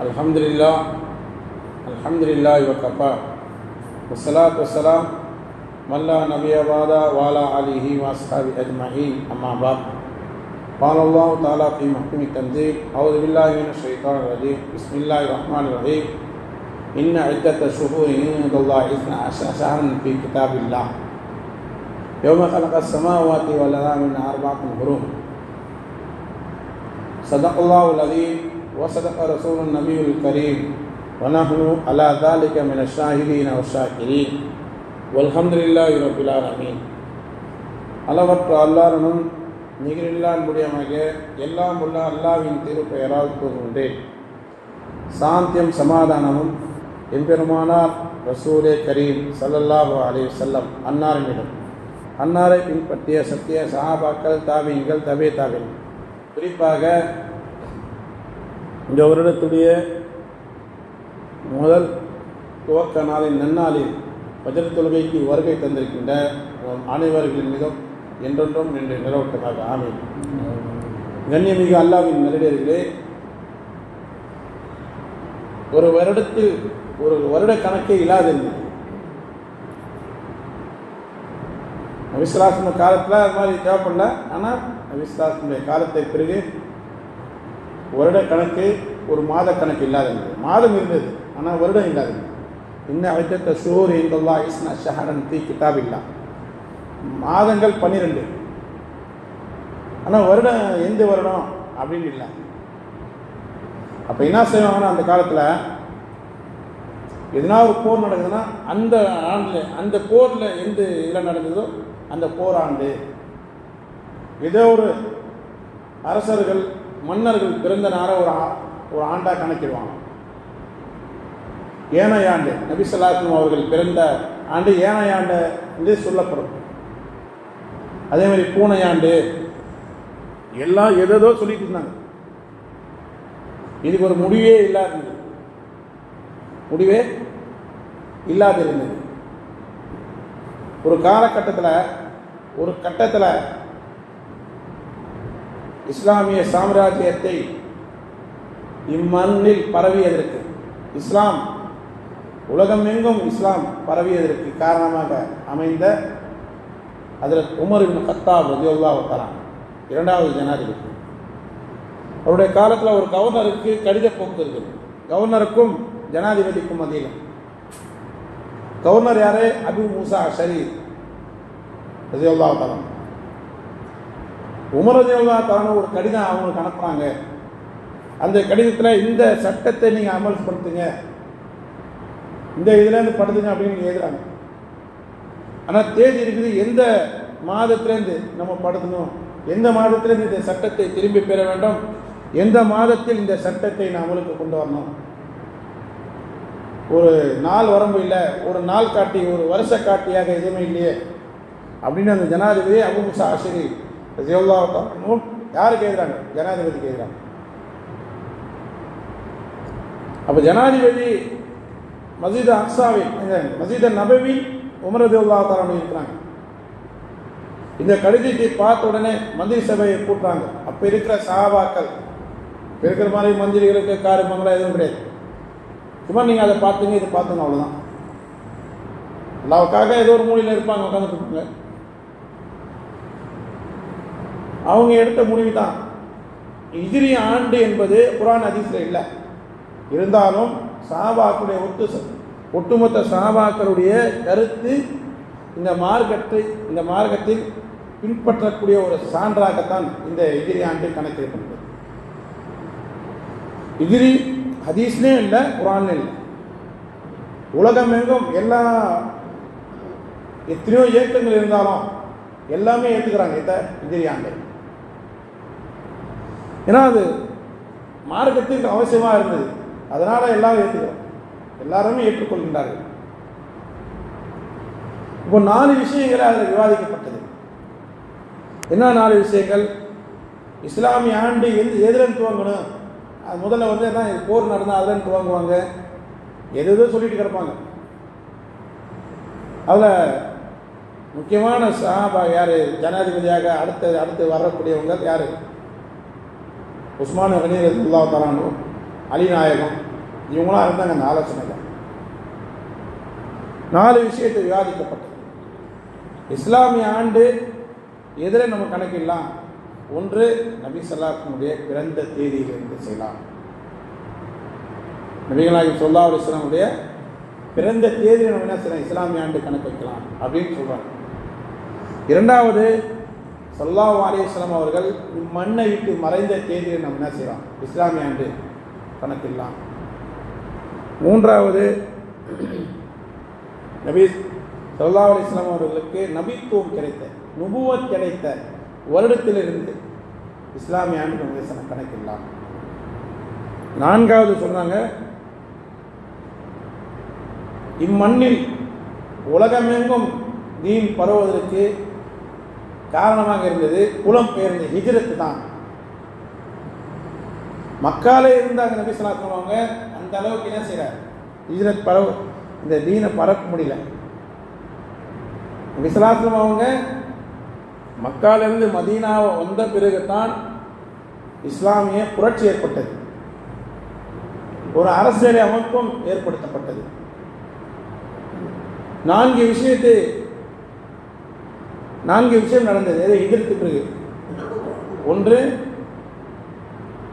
الحمد لله الحمد لله وكفى والصلاة والسلام من لا نبي بعد وعلى آله وأصحابه أجمعين أما بعد قال الله تعالى في محكم التنزيل أعوذ بالله من الشيطان الرجيم بسم الله الرحمن الرحيم إن عدة الشهور عند الله إثنى عشر شهرا في كتاب الله يوم خلق السماوات والأرض من أربعة حروف صدق الله العظيم وصدق رسول النبي الكريم ونحن على ذلك من الشاهدين والشاكرين والحمد لله رب العالمين அளவற்ற அல்லாரனும் நிகரில்லா அன்புடையமாக எல்லாம் உள்ள அல்லாவின் திருப்பெயரால் கூறுகின்றேன் சாந்தியம் சமாதானமும் எம்பெருமானார் ரசூலே கரீம் சல்லல்லாஹு அலைஹி வஸல்லம் அன்னாரினிடம் அன்னாரை பின்பற்றிய சத்திய சஹாபாக்கள் தாவியங்கள் தபே தாவின் குறிப்பாக இந்த வருடத்துடைய முதல் துவக்க நாளின் நன்னாளில் வஜ்ர தொழுகைக்கு வருகை தந்திருக்கின்ற அனைவர்களின் மீதும் என்றொன்றும் என்று நிலவட்டமாக ஆமை கண்ணியமிகு அல்லாவின் நெருடியர்களே ஒரு வருடத்தில் ஒரு வருட கணக்கே இல்லாதிருந்தது. நபிஸ்லாசன காலத்தில் அது மாதிரி தேவைப்படல. ஆனால் நபிஸ்லாசனுடைய காலத்தை பிறகு வருட கணக்கு ஒரு மாத கணக்கு இல்லாதது. மாதம் இருந்தது ஆனால் வருடம் இல்லாதது. என்ன அழைத்த சூர் இந்தல்லா இஸ்னா ஷஹரன் தி கிதாப் இல்லா மாதங்கள் பன்னிரெண்டு. ஆனால் வருடம் எந்த வருடம் அப்படின்னு இல்லை. அப்போ என்ன செய்வாங்கன்னா அந்த காலத்தில் எதனா ஒரு போர் நடக்குதுன்னா அந்த ஆண்டில் அந்த போரில் எந்த இதில் நடந்ததோ அந்த போராண்டு. ஏதோ ஒரு அரசர்கள் மன்னர்கள் பிறந்த நேரம் ஒரு ஆ- ஒரு ஆண்டாக கணக்கிடுவாங்க. ஏனையாண்டு நபிசல்லாஸ்லம் அவர்கள் பிறந்த ஆண்டு ஏனையாண்டு என்று சொல்லப்படும். அதே மாதிரி பூனையாண்டு எல்லாம் எதோ சொல்லிட்டு இருந்தாங்க. இதுக்கு ஒரு முடிவே இல்லாத இருந்தது முடிவே இல்லாதிருந்தது ஒரு காலகட்டத்தில் ஒரு கட்டத்தில் இஸ்லாமிய சாம்ராஜ்யத்தை இம்மண்ணில் பரவியதற்கு இஸ்லாம் உலகமெங்கும் இஸ்லாம் பரவியதற்கு காரணமாக அமைந்த அதில் உமர் இன் கத்தாப் ரஜியுல்லா தரான் இரண்டாவது ஜனாதிபதி. அவருடைய காலத்தில் ஒரு கவர்னருக்கு கடித போக்கு இருக்குது. கவர்னருக்கும் ஜனாதிபதிக்கும் அதிகம் கவர்னர் யாரு? அபு மூசா ஷரீர் ரஜியுல்லா தரான் உமர் தான ஒரு கடிதம் அவங்களுக்கு அனுப்புகிறாங்க அந்த கடிதத்தில் இந்த சட்டத்தை நீங்கள் அமல்படுத்துங்க. இந்த இதுலேருந்து படுத்துங்க அப்படின்னு எழுதுறாங்க. ஆனால் தேதி இருக்குது எந்த மாதத்திலேருந்து நம்ம படுத்தணும் எந்த மாதத்திலேருந்து இந்த சட்டத்தை திரும்பி பெற வேண்டும்? எந்த மாதத்தில் இந்த சட்டத்தை நான் அமலுக்கு கொண்டு வரணும்? ஒரு நாள் வரம்பு இல்லை ஒரு நாள் காட்டி ஒரு வருஷ காட்டியாக எதுவுமே இல்லையே அப்படின்னு அந்த ஜனாதிபதி அபு முசா ஆசிரி ஜெயலலிதா யாருக்கு எழுதுறாங்க ஜனாதிபதிக்கு எழுதுறாங்க அப்போ ஜனாதிபதி மசீத் அக்ஸாவில் இந்த மசீத நபவி உமரதுல்லா தரான இருக்கிறாங்க. இந்த கடிதத்தை பார்த்த உடனே மந்திரி சபையை கூட்டுறாங்க அப்போ இருக்கிற சாபாக்கள் இருக்கிற மாதிரி மந்திரிகளுக்கு காரு மங்களம் எதுவும் கிடையாது. சும்மா நீங்கள் அதை பார்த்தீங்க இதை பார்த்துங்க அவ்வளோதான் அல்லாவுக்காக ஏதோ ஒரு மூலையில் இருப்பாங்க உட்காந்துட்டு அவங்க எடுத்த முடிவு தான் இஜிரி ஆண்டு என்பது குரான் ஹதீஸ்ல இல்லை. இருந்தாலும் சாபாக்களுடைய ஒட்டு ஒட்டுமொத்த சாபாக்களுடைய கருத்து இந்த மார்க்கத்தை இந்த மார்க்கத்தில் பின்பற்றக்கூடிய ஒரு சான்றாகத்தான் இந்த எதிரி ஆண்டு கணக்கிடப்படுகிறது எதிரி ஹதீஸ்லேயும் இல்லை குரான்லையும் இல்லை. உலகம் எங்கும் எல்லா எத்தனையோ இயக்கங்கள் இருந்தாலும் எல்லாமே ஏற்றுக்கிறாங்க இந்த எதிரி ஆண்டு. ஏன்னா அது மார்க்கத்திற்கு அவசியமாக இருந்தது. அதனால் எல்லாரும் ஏற்றுக்கிறோம் எல்லாருமே ஏற்றுக்கொள்கின்றார்கள். இப்போ நாலு விஷயங்கள் அதில் விவாதிக்கப்பட்டது. என்ன நாலு விஷயங்கள்? இஸ்லாமிய ஆண்டு எது எதிரன் துவங்கணும்? அது முதல்ல வந்து என்ன போர் நடந்தால் அதில் துவங்குவாங்க. எது எதோ சொல்லிட்டு கிடப்பாங்க. அதில் முக்கியமான சாபா யார்? ஜனாதிபதியாக அடுத்த அடுத்து வரக்கூடியவங்க யார்? உஸ்மான் கனீர் அல்லா தரானு அலிநாயகம் இவங்களாம் இருந்தாங்க அந்த ஆலோசனையில். நாலு விஷயத்தை விவாதிக்கப்பட்டது. இஸ்லாமிய ஆண்டு எதில் நம்ம கணக்கிடலாம். ஒன்று நபி சல்லாத்தினுடைய பிறந்த தேதியிலிருந்து செய்யலாம். நபிகளாகி சொல்லா இஸ்லாமுடைய பிறந்த தேதியில் நம்ம என்ன செய்யலாம்? இஸ்லாமிய ஆண்டு கணக்கு வைக்கலாம் அப்படின்னு சொல்கிறாங்க இரண்டாவது சல்லா அலிஸ்லாம் அவர்கள் மண்ணை விட்டு மறைந்த தேதியை நம்ம என்ன செய்யலாம்? இஸ்லாமிய ஆண்டு கணக்கில்லாம் மூன்றாவது நபி சல்லா அலிஸ்லாம் அவர்களுக்கு நபித்துவம் கிடைத்த நுபுவத் கிடைத்த வருடத்திலிருந்து இஸ்லாமிய ஆண்டு நம்ம கணக்கிடலாம். நான்காவது சொன்னாங்க இம்மண்ணில் உலகமெங்கும் தீன் பரவுவதற்கு காரணமாக இருந்தது புலம் பெயர்ந்த ஹிஜரத்து தான். மக்காலே இருந்தாங்க நபி சொல்லாத்தம் அவங்க அந்த அளவுக்கு என்ன செய்கிறார் ஹிஜரத் பரவ இந்த தீனை பரப்ப முடியல. நபி சொல்லாத்தம் அவங்க மக்காலிருந்து மதீனாவை வந்த பிறகுதான் இஸ்லாமிய புரட்சி ஏற்பட்டது. ஒரு அரசியல் அமைப்பும் ஏற்படுத்தப்பட்டது. நான்கு விஷயத்தை நான்கு விஷயம் நடந்தது. எதை எதிர்த்து பிறகு? ஒன்று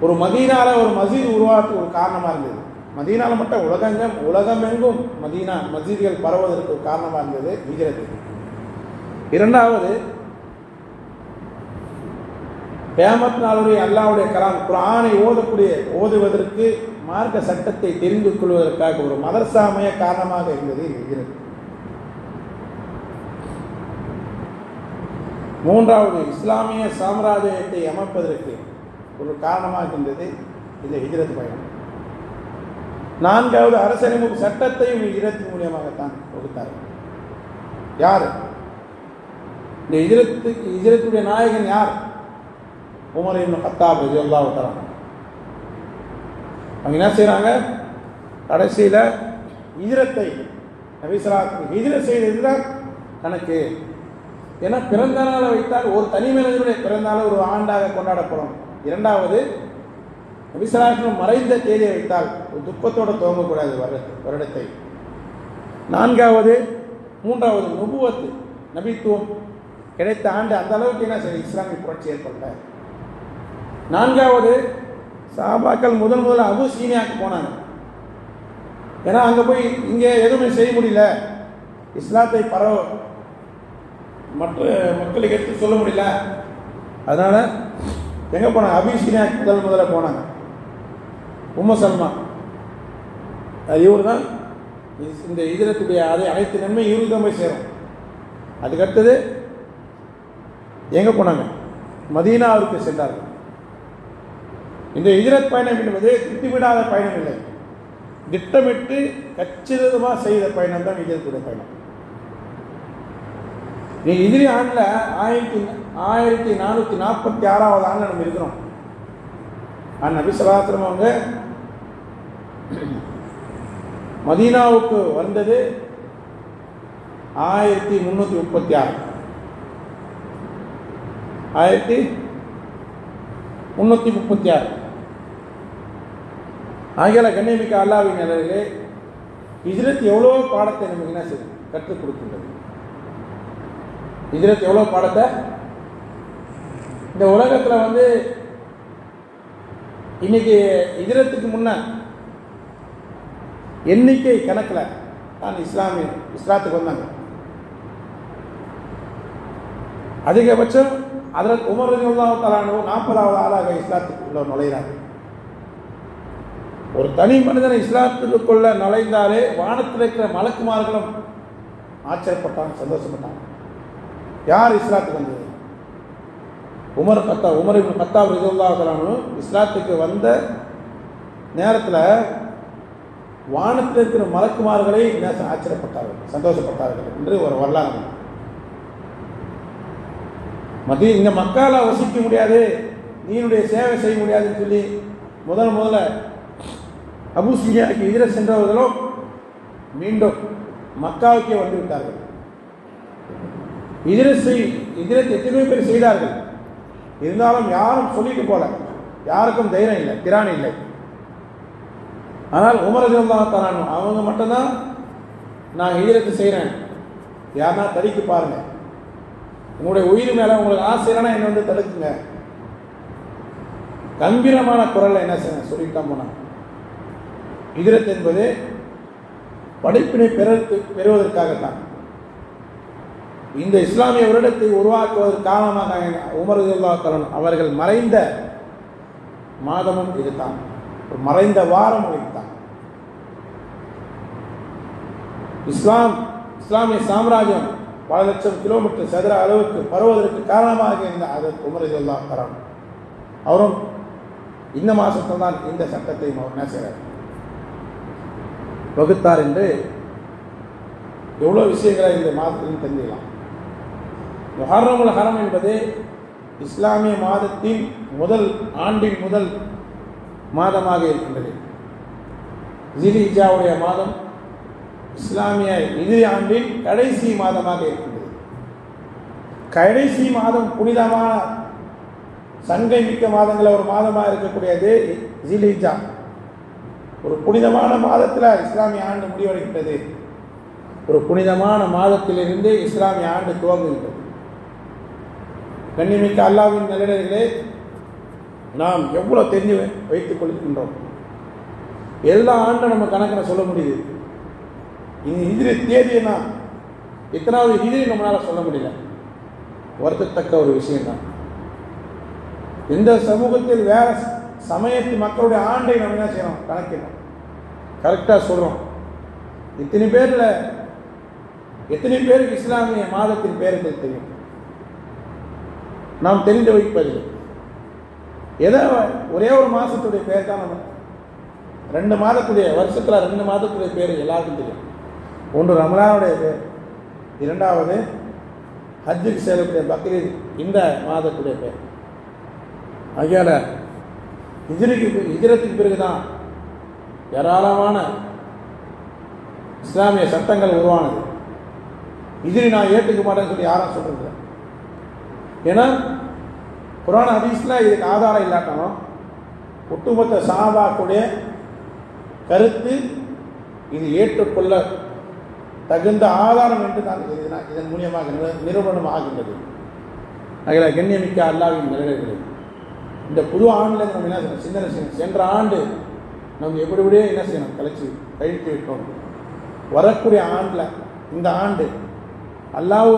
ஒரு மதீனால ஒரு மசீத் உருவாக்க ஒரு காரணமாக இருந்தது. மதீனால மட்டும் உலகங்கம் உலகமெங்கும் மதீனா மசீதிகள் பரவுவதற்கு ஒரு காரணமாக இருந்தது ஹிஜரத்து இரண்டாவது பேமத் நாளுடைய அல்லாவுடைய கலாம் குரானை ஓதக்கூடிய ஓதுவதற்கு மார்க்க சட்டத்தை தெரிந்து கொள்வதற்காக ஒரு மதர்சாமய காரணமாக இருந்தது ஹிஜரத். மூன்றாவது இஸ்லாமிய சாம்ராஜ்யத்தை அமைப்பதற்கு ஒரு காரணமாக இருக்கின்றது இந்த ஹிஜரத் பயணம். நான்காவது அரசியலமைப்பு சட்டத்தையும் ஹிஜரத் மூலியமாகத்தான் வகுத்தார் யார்? இந்த ஹிஜரத்து ஹிஜரத்துடைய நாயகன் யார்? உமர் இன்னும் கத்தாப் ரஜி தரான் அவங்க என்ன செய்கிறாங்க கடைசியில் ஹிஜரத்தை நபிசலா ஹிஜரத் செய்த கணக்கு ஏன்னா பிறந்த நாளை வைத்தால் ஒரு தனி மனிதனுடைய பிறந்த நாள் ஒரு ஆண்டாக கொண்டாடப்படும். இரண்டாவது நபிசலாத்தின் மறைந்த தேதியை வைத்தால் ஒரு துக்கத்தோடு துவங்கக்கூடாது வருட வருடத்தை. நான்காவது மூன்றாவது நுபுவத்து நபித்துவம். கிடைத்த ஆண்டு அந்த அளவுக்கு என்ன சரி இஸ்லாமிய புரட்சி ஏற்பட்ட. நான்காவது சாபாக்கள் முதல் முதல்ல அபு சீனியாக்கு போனாங்க. ஏன்னா அங்கே போய் இங்கே எதுவுமே செய்ய முடியல. இஸ்லாத்தை பரவ மற்ற மக்களுக்கு எடுத்து சொல்ல முடியல. அதனால் எங்கே போனாங்க? அபிஷினா முதல் முதல்ல போனாங்க. உம்ம சல்மா அது இவர் தான் இந்த இதரத்துடைய அதை அனைத்து நன்மை இவரு தான் போய் சேரும். அதுக்கடுத்தது எங்கே போனாங்க? மதீனாவுக்கு சென்றார்கள். இந்த இஜரத் பயணம் என்பது திட்டமிடாத பயணம் இல்லை. திட்டமிட்டு கச்சிதமாக செய்த பயணம் தான் இஜரத்துடைய பயணம். நீ எதிரி ஆண்டில் ஆயிரத்தி ஆயிரத்தி நானூற்றி நாற்பத்தி ஆறாவது ஆண்டில் நம்ம இருக்கிறோம். ஆனால் நபிசலாத்திரம் அவங்க மதீனாவுக்கு வந்தது ஆயிரத்தி முந்நூற்றி முப்பத்தி ஆறு. ஆயிரத்தி முந்நூற்றி முப்பத்தி ஆறு. ஆகியால கண்ணியமிக்க அல்லாவின் நிலையிலே இஜ்ரத் எவ்வளோ பாடத்தை நமக்கு என்ன செய்யும் கற்றுக் கொடுக்கின்றது. இஜ்ரத் எவ்வளோ பாடத்தை? இந்த உலகத்தில் வந்து இன்னைக்கு இஜரத்துக்கு முன்ன எண்ணிக்கை கணக்கில் தான் இஸ்லாமிய இஸ்லாத்துக்கு வந்தாங்க. அதிகபட்சம் அதில் உமர் ரஜிவுல்லாத்தாலானோ நாற்பதாவது ஆளாக இஸ்லாத்துக்குள்ள நுழைகிறாங்க ஒரு தனி மனிதன் இஸ்லாத்துக்குள்ள நுழைந்தாலே வானத்தில் இருக்கிற மலக்குமார்களும் ஆச்சரியப்பட்டான் சந்தோஷப்பட்டாங்க. யார் இஸ்லாத்துக்கு வந்தது? உமர் கத்தா உமர் இப்னு கத்தாப் ரஜிவுல்லாத்தாலானோ இஸ்லாத்துக்கு வந்த நேரத்தில் வானத்தில் இருக்கிற மலக்குமார்களை நேசம் ஆச்சரியப்பட்டார்கள் சந்தோஷப்பட்டார்கள் என்று ஒரு வரலாறு மத்திய இந்த மக்கால வசிக்க முடியாது நீனுடைய சேவை செய்ய முடியாதுன்னு சொல்லி முதல் முதல்ல அபு சிங்கியாவுக்கு எதிர சென்றவர்களும் மீண்டும் மக்காவுக்கே வந்து இதில் செய் எதிரத்தை எத்தனையோ பேர் செய்தார்கள். இருந்தாலும் யாரும் சொல்லிட்டு போல. யாருக்கும் தைரியம் இல்லை திராணி இல்லை. ஆனால் உமரது தரான் அவங்க மட்டும்தான் நான் ஹிஜரத்து செய்கிறேன் யாருன்னா தடுக்கி பாருங்க. உங்களுடைய உயிர் மேலே உங்களுக்கு ஆசைனா என்ன என்னை வந்து தடுக்குங்க. கம்பீரமான குரலை என்ன செய்ய சொல்லிட்டு போனான் ஹிஜரத் என்பது படிப்பினை பெற பெறுவதற்காகத்தான். இந்த இஸ்லாமிய வருடத்தை உருவாக்குவதற்கு காரணமாக உமர் தலன் அவர்கள் மறைந்த மாதமும் இதுதான். மறைந்த வாரமும் இதுதான். இஸ்லாம் இஸ்லாமிய சாம்ராஜ்யம் பல லட்சம் கிலோமீட்டர் சதுர அளவுக்கு பரவுவதற்கு காரணமாக இருந்த அதற்கு உமரதுல்லா தரம் அவரும் இந்த மாதத்தில் தான் இந்த சட்டத்தை அவர் என்ன செய்கிறார். வகுத்தார் என்று எவ்வளோ விஷயங்களை இந்த மாதத்திலும் தெரிஞ்சுக்கலாம். முஹர்ரமுல் ஹரம் என்பது இஸ்லாமிய மாதத்தின் முதல் ஆண்டின் முதல் மாதமாக இருக்கின்றது. ஜிலிஜாவுடைய மாதம் இஸ்லாமிய இறுதி ஆண்டின் கடைசி மாதமாக இருக்கின்றது. கடைசி மாதம் புனிதமான சங்கை மிக்க மாதங்களில் ஒரு மாதமாக இருக்கக்கூடியது ஜிலிஜா ஒரு புனிதமான மாதத்தில் இஸ்லாமிய ஆண்டு முடிவடைகின்றது. ஒரு புனிதமான மாதத்திலிருந்து இஸ்லாமிய ஆண்டு துவங்குகின்றது. கண்ணிமிக்க அல்லாவின் நல்லிடர்களே நாம் எவ்வளோ தெரிஞ்சு வைத்துக் கொள்கின்றோம். எல்லா ஆண்டும் நம்ம கணக்கில் சொல்ல முடியுது. இந்த ஹிஜ்ரி தேதினா எத்தனாவது ஹிஜ்ரி நம்மளால் சொல்ல முடியல. வருத்தத்தக்க ஒரு விஷயம்தான். எந்த சமூகத்தில் வேற சமயத்து மக்களுடைய ஆண்டை நம்ம என்ன செய்யணும் கணக்கிடணும் கரெக்டாக சொல்கிறோம் இத்தனை பேரில் எத்தனை பேருக்கு இஸ்லாமிய மாதத்தின் பேர்கள் தெரியும்? நாம் தெரிந்து வைப்பதில்லை. ஏதோ ஒரே ஒரு மாதத்துடைய பேர் தான் நம்ம. ரெண்டு மாதத்துடைய வருஷத்தில் ரெண்டு மாதத்துடைய பேர் எல்லாருக்கும் தெரியும். ஒன்று ரமலானுடைய பேர் இரண்டாவது ஹஜ்ஜுக்கு செல்லக்கூடிய பக்ரீத் இந்த மாதத்துடைய பேர். ஆகையால ஹிஜ்ரிக்கு ஹிஜ்ரத்துக்கு பிறகு தான் ஏராளமான இஸ்லாமிய சட்டங்கள் உருவானது. இதிரி நான் ஏற்றுக்க மாட்டேன்னு சொல்லி யாரும் சொல்றது ஏன்னா குரான் ஹதீஸில் இதுக்கு ஆதாரம் இல்லாட்டாலும் ஒட்டுமொத்த சாபாக்குடைய கருத்து இது ஏற்றுக்கொள்ள தகுந்த ஆதாரம் என்று தான் இதனால் இதன் மூலியமாக நிரு- நிரூபணம் ஆகின்றது. அகில கண்ணியமிக்க அல்லாவின் நிலைகளை இந்த புது ஆண்டில் நம்ம என்ன செய்யணும்? சிந்தனை செய்யணும். சென்ற ஆண்டு நம்ம எப்படி எப்படியே என்ன செய்யணும்? கழிச்சு கழித்து விட்டோம். வரக்கூடிய ஆண்டில் இந்த ஆண்டு அல்லாஹ்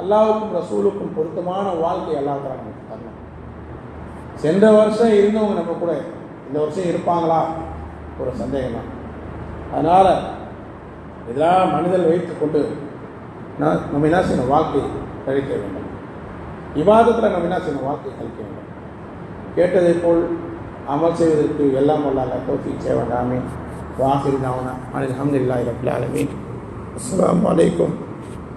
அல்லாவுக்கும் ரசூலுக்கும் பொருத்தமான வாழ்க்கை அல்லாஹ் தராங்க. தரணும் சென்ற வருஷம் இருந்தவங்க நம்ம கூட இந்த வருஷம் இருப்பாங்களா? ஒரு சந்தேகம் தான். அதனால் இதெல்லாம் மனிதர் வைத்து கொண்டு நான் நம்ம என்ன செய்யணும்? வாழ்க்கை கழிக்க வேண்டும். விவாதத்தில் நம்ம என்ன செய்யணும்? வாழ்க்கை கழிக்க வேண்டும். கேட்டதை போல் அமல் செய்வதற்கு எல்லாம் வல்லாத தோஃபி சேவண்டாமே வாஹிர் தாவனா. அனில் அஹமதுல்லாஹி ரபில் ஆலமீன்.